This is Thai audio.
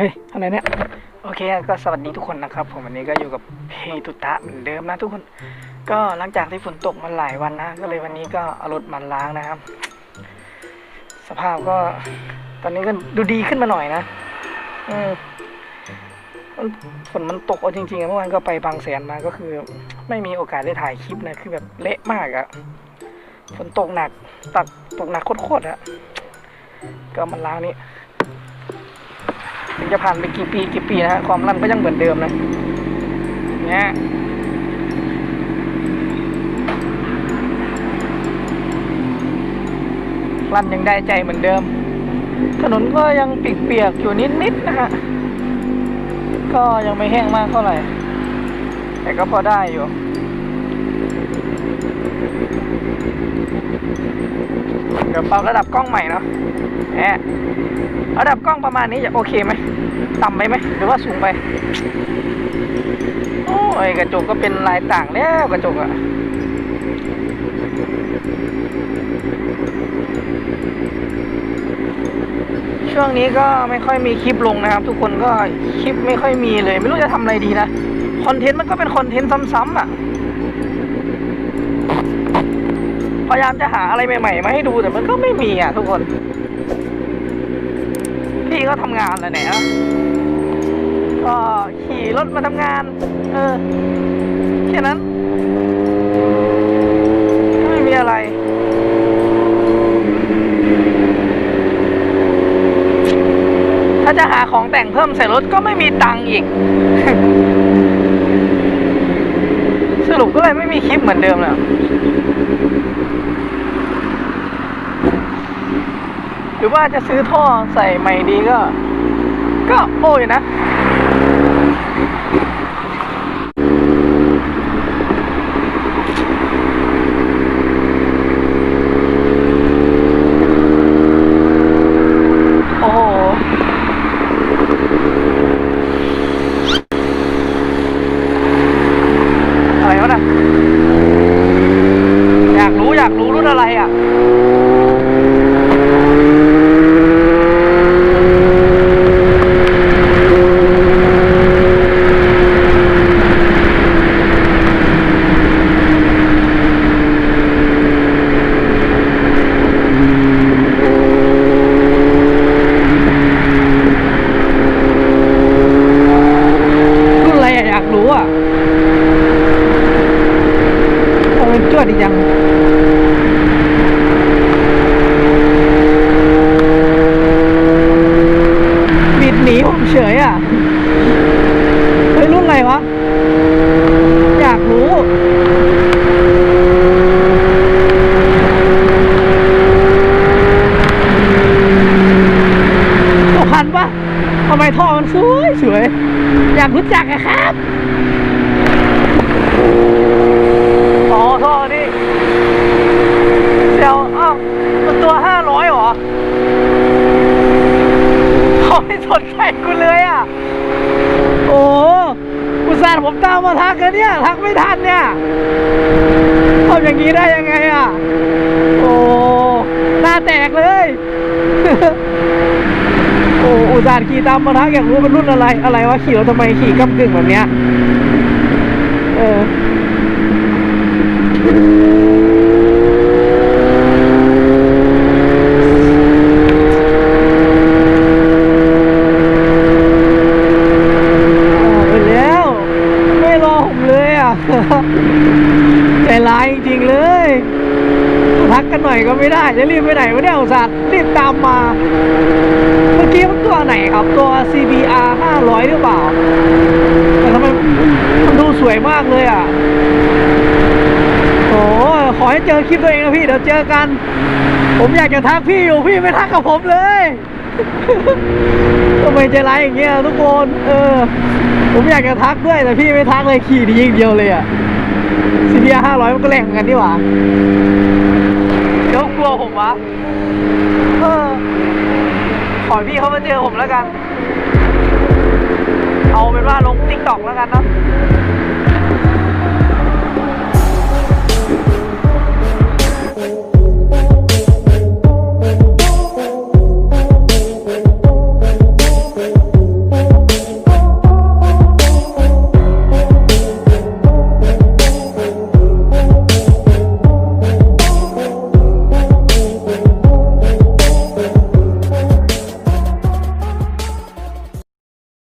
ฮ้ยอะไรเนี่ย โอเคก็สวัสดีทุกคนนะครับ ผมวันนี้ก็อยู่กับเพตุตะเหมือนเดิมนะทุกคน ก็หลังจากที่ฝนตกมาหลายวันนะ ก็เลยวันนี้ก็เอารถมันล้างนะครับ สภาพก็ ตอนนี้ก็ดูดีขึ้นมาหน่อยนะอืมฝนมันตกเอาจริงๆเมื่อวานก็ไปบางแสนมาก็คือ ไม่มีโอกาสได้ถ่ายคลิปนะคือแบบเละมากอะฝนตกหนักตักตกหนักโคตรๆอะก็มันล้างนี่ จะผ่านไปกี่ปีกี่ปีนะฮะความรันก็ยังเหมือนเดิมนะเนี่ยรันยังได้ใจเหมือนเดิม ถนนก็ยังเปียกๆอยู่นิดๆนะฮะก็ยังไม่แห้งมากเท่าไหร่ แต่ก็พอได้อยู่ เดี๋ยวปรับระดับกล้องใหม่เนาะแหมระดับกล้องประมาณนี้จะโอเคไหมต่ำไปไหมหรือว่าสูงไป โอ้ยกระจกก็เป็นลายต่างแล้วกระจกอะช่วงนี้ก็ไม่ค่อยมีคลิปลงนะครับ ทุกคนก็คลิปไม่ค่อยมีเลย ไม่รู้จะทำอะไรดีนะคอนเทนต์มันก็เป็นคอนเทนต์ซ้ำๆอะ พยายามจะหาอะไรใหม่ๆมาให้ดูแต่มันก็ไม่มีอะทุกคน พี่ก็ทำงานแหละเนี่ยก็ขี่รถมาทำงาน เออแค่นั้นไม่มีอะไรถ้าจะหาของแต่งเพิ่มใส่รถก็ไม่มีตังค์อีก สรุปก็เลยไม่มีคลิปเหมือนเดิมแล้ว หรือว่าจะซื้อท่อใส่ใหม่ดีก็ ก็โอ้ยนะ โอ้โห อะไรวะน่ะ อยากรู้อยากรู้รุ่นอะไรอะ รุ่นอะไรอะอยากรู้อะโอ้เป็นจวดอีกยังบิดหนีผมเฉยอะเฮ้ยรุ่นอะไรวะ อยากรู้ตกคันปะทำไมท่อมันสวยสวย อยากรู้จักอะครับ อ๋อท่อนี่เดี๋ยวอ้าวมันตัวห้าร้อยหรอเขาไม่ส นกูเลยอะ โอ้อุตส่าห์ผมตามมาทักกันเนี่ย ทักไม่ทันเนี่ยทำอย่างนี้ได้ยังไงอะ โอ้หน้าแตกเลย โอ้อุตส่าห์ขี่ตามมาทักอยากรู้เป็นรุ่นอะไร อะไรวะขี่แล้วทำไมขี่ก้ำกึ่งแบบเนี้ย เอออกไปแล้ว ไม่รอผมเลยอะ ใจร้ายจริงเลย พักกันหน่อยก็ไม่ได้ จะรีบไปไหนวะเนี่ยอุตส่าห์รีบตามมา เมื่อกี้มันตัวไหนครับ ตัว CBR 500 หรือเปล่า แต่ทำไมมันดูสวยมากเลยอะโอ้ขอให้เจอคลิปตัวเองนะพี่ เดี๋ยวเจอกัน ผมอยากจะทักพี่อยู่พี่ไม่ทักกับผมเลยทำไมใจร้ายอย่างเงี้ยทุกคน เออ ผมอยากจะทักด้วยแต่พี่ไม่ทักเลยขี่ดีอย่างเดียวเลยอะซีเดียห้าร้อยมันก็แรงเหมือนกันนี่หว่าเดี๋ยวกลัวผมวะเออขอพี่เขามาเจอผมแล้วกัน เอาเป็นว่าลงติ๊กต็อกแล้วกันเนาะ